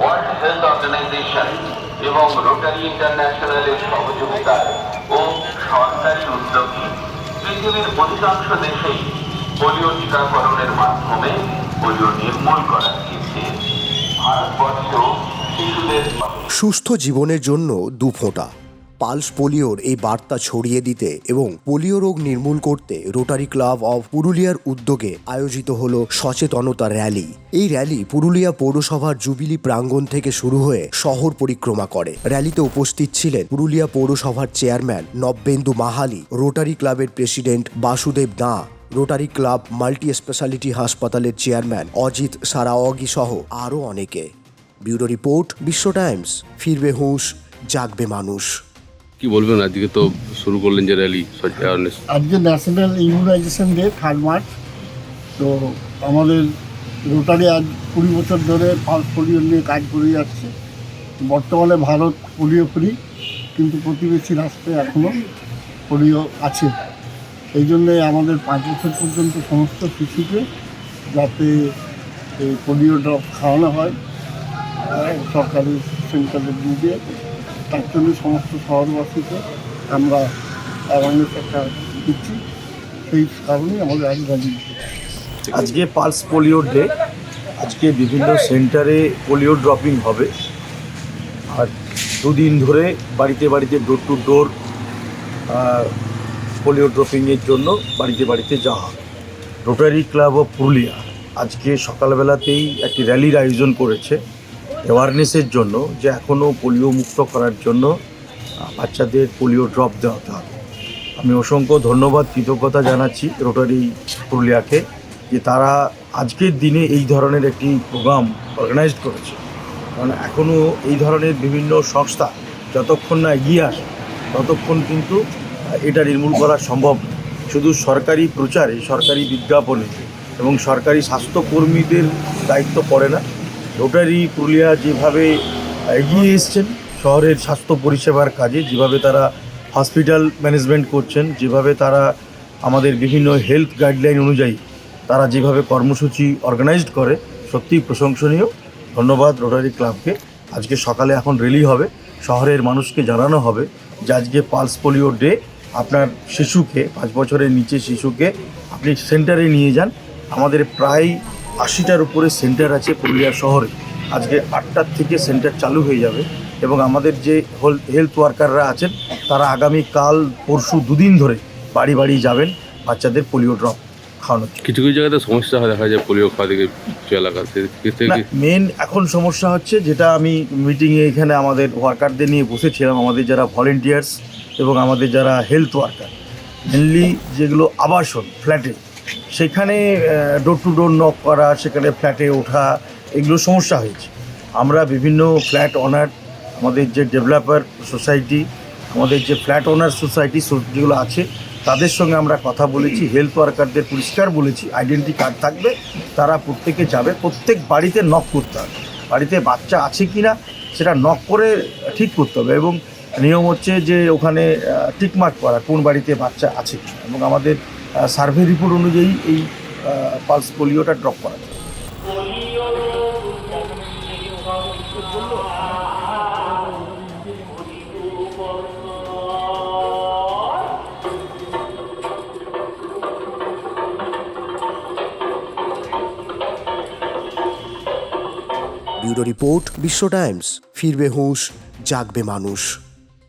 World health organisation এবং rotary ইন্টারন্যাশনালের সহযোগিতায় ও সরকারি উদ্যোগে পৃথিবীর অধিকাংশ দেশেই পোলিও টিকাকরণের মাধ্যমে পোলিও নির্মূল করা হয়েছে। ভারতবর্ষ শিশুদের সুস্থ জীবনের জন্য দু ফোঁটা পালস পোলিওর এই বার্তা ছড়িয়ে দিতে এবং পোলিও রোগ নির্মূল করতে রোটারি ক্লাব অফ পুরুলিয়ার উদ্যোগে আয়োজিত হল সচেতনতা র্যালি। এই র্যালি পুরুলিয়া পৌরসভার জুবিলি প্রাঙ্গণ থেকে শুরু হয়ে শহর পরিক্রমা করে। র্যালিতে উপস্থিত ছিলেন পুরুলিয়া পৌরসভার চেয়ারম্যান নব্যেন্দু মাহালি, রোটারি ক্লাবের president Basudeb Dan, Rotary club multi speciality হাসপাতালের চেয়ারম্যান অজিত সারাওয়াগি সহ আরও অনেকে। Bureau report Biswa Times. ফিরবে হুঁশ, জাগবে মানুষ। কি বলবেন? আজকে তো শুরু করলেন যে র্যালি আজকে national immunisation day third March তো আমাদের রোটারি আজ কুড়ি বছর ধরে পালস পোলিও নিয়ে কাজ করে যাচ্ছে। বর্তমানে ভারত পোলিও ফ্রি কিন্তু প্রতিবেশী রাষ্ট্রে এখনও পোলিও আছে। এই জন্যে আমাদের পাঁচ বছর পর্যন্ত সমস্ত শিশুকে যাতে এই পোলিও ড্রপ খাওয়ানো হয় সরকারি সেন্টারের দিয়ে তার জন্য সমস্ত শহরবাসীকে আমরা অ্যাওয়ারনেস একটা দিচ্ছি। সেই কারণেই আমাদের আজ আজকে পালস পোলিও ডে, আজকে বিভিন্ন সেন্টারে পোলিও ড্রপিং হবে। আর দুদিন ধরে বাড়িতে বাড়িতে ডোর টু ডোর পোলিও ড্রপিংয়ের জন্য বাড়িতে বাড়িতে যাওয়া রোটারি ক্লাব অফ পুরুলিয়া আজকে সকালবেলাতেই একটি র্যালির আয়োজন করেছে। অ্যাওয়ারনেসের জন্য যে এখনও পোলিও মুক্ত করার জন্য বাচ্চাদের পোলিও ড্রপ দেওয়াতে হবে। আমি অসংখ্য ধন্যবাদ, কৃতজ্ঞতা জানাচ্ছি রোটারি পুরুলিয়াকে যে তারা আজকের দিনে এই ধরনের একটি প্রোগ্রাম অর্গানাইজড করেছে। কারণ এখনও এই ধরনের বিভিন্ন সংস্থা যতক্ষণ না এগিয়ে আসে, ততক্ষণ কিন্তু এটা নির্মূল করা সম্ভব শুধু সরকারি প্রচারে, সরকারি বিজ্ঞাপনে এবং সরকারি স্বাস্থ্যকর্মীদের দায়িত্ব পড়ে না রোটারি পুরুলিয়া যেভাবে এগিয়ে এসছেন, শহরের স্বাস্থ্য পরিষেবার কাজে যেভাবে তারা হসপিটাল ম্যানেজমেন্ট করছেন, যেভাবে তারা আমাদের বিভিন্ন হেলথ গাইডলাইন অনুযায়ী তারা যেভাবে কর্মসূচি অর্গানাইজড করে, সত্যিই প্রশংসনীয়। ধন্যবাদ রোটারি ক্লাবকে। আজকে সকালে এখন রেলি হবে। শহরের মানুষকে জানানো হবে যে আজকে পালস পোলিও ডে। আপনার শিশুকে, পাঁচ বছরের নিচে শিশুকে আপনি সেন্টারে নিয়ে যান। আমাদের প্রায় আশিটার উপরে সেন্টার আছে পুরুলিয়া শহরে। আজকে আটটার থেকে সেন্টার চালু হয়ে যাবে এবং আমাদের যে হেলথ ওয়ার্কাররা আছেন তারা আগামী কাল পরশু দুদিন ধরে বাড়ি বাড়ি যাবেন বাচ্চাদের পোলিও ড্রপ খাওয়ানোর কিছু কিছু জায়গাতে সমস্যা হয় দেখা যায় পোলিও খাওয়া থেকে মেন এখন সমস্যা হচ্ছে যেটা আমি মিটিংয়ে এখানে আমাদের ওয়ার্কারদের নিয়ে বসেছিলাম আমাদের যারা ভলেন্টিয়ার্স এবং আমাদের যারা হেলথ ওয়ার্কার মেনলি যেগুলো আবাসন ফ্ল্যাটে সেখানে ডোর টু ডোর নক করা, সেখানে ফ্ল্যাটে ওঠা এগুলো সমস্যা হয়েছে। আমরা বিভিন্ন ফ্ল্যাট ওনার আমাদের যে ডেভেলপার সোসাইটি আমাদের যে ফ্ল্যাট ওনার সোসাইটি যেগুলো আছে, তাদের সঙ্গে আমরা কথা বলেছি হেলথ ওয়ার্কারদের পরিষ্কার বলেছি আইডেন্টি কার্ড থাকবে, তারা প্রত্যেকে যাবে, প্রত্যেক বাড়িতে নক করতে হবে। বাড়িতে বাচ্চা আছে কি না সেটা নক করে ঠিক করতে হবে এবং নিয়ম হচ্ছে যে ওখানে টিকমার্ক করা, কোন বাড়িতে বাচ্চা আছে এবং আমাদের সার্ভে রিপোর্ট অনুযায়ী এই পালস পোলিওটা ড্রপ করা ব্যুরো রিপোর্ট, বিশ্ব টাইমস। ফিরবে হুঁশ, জাগবে মানুষ।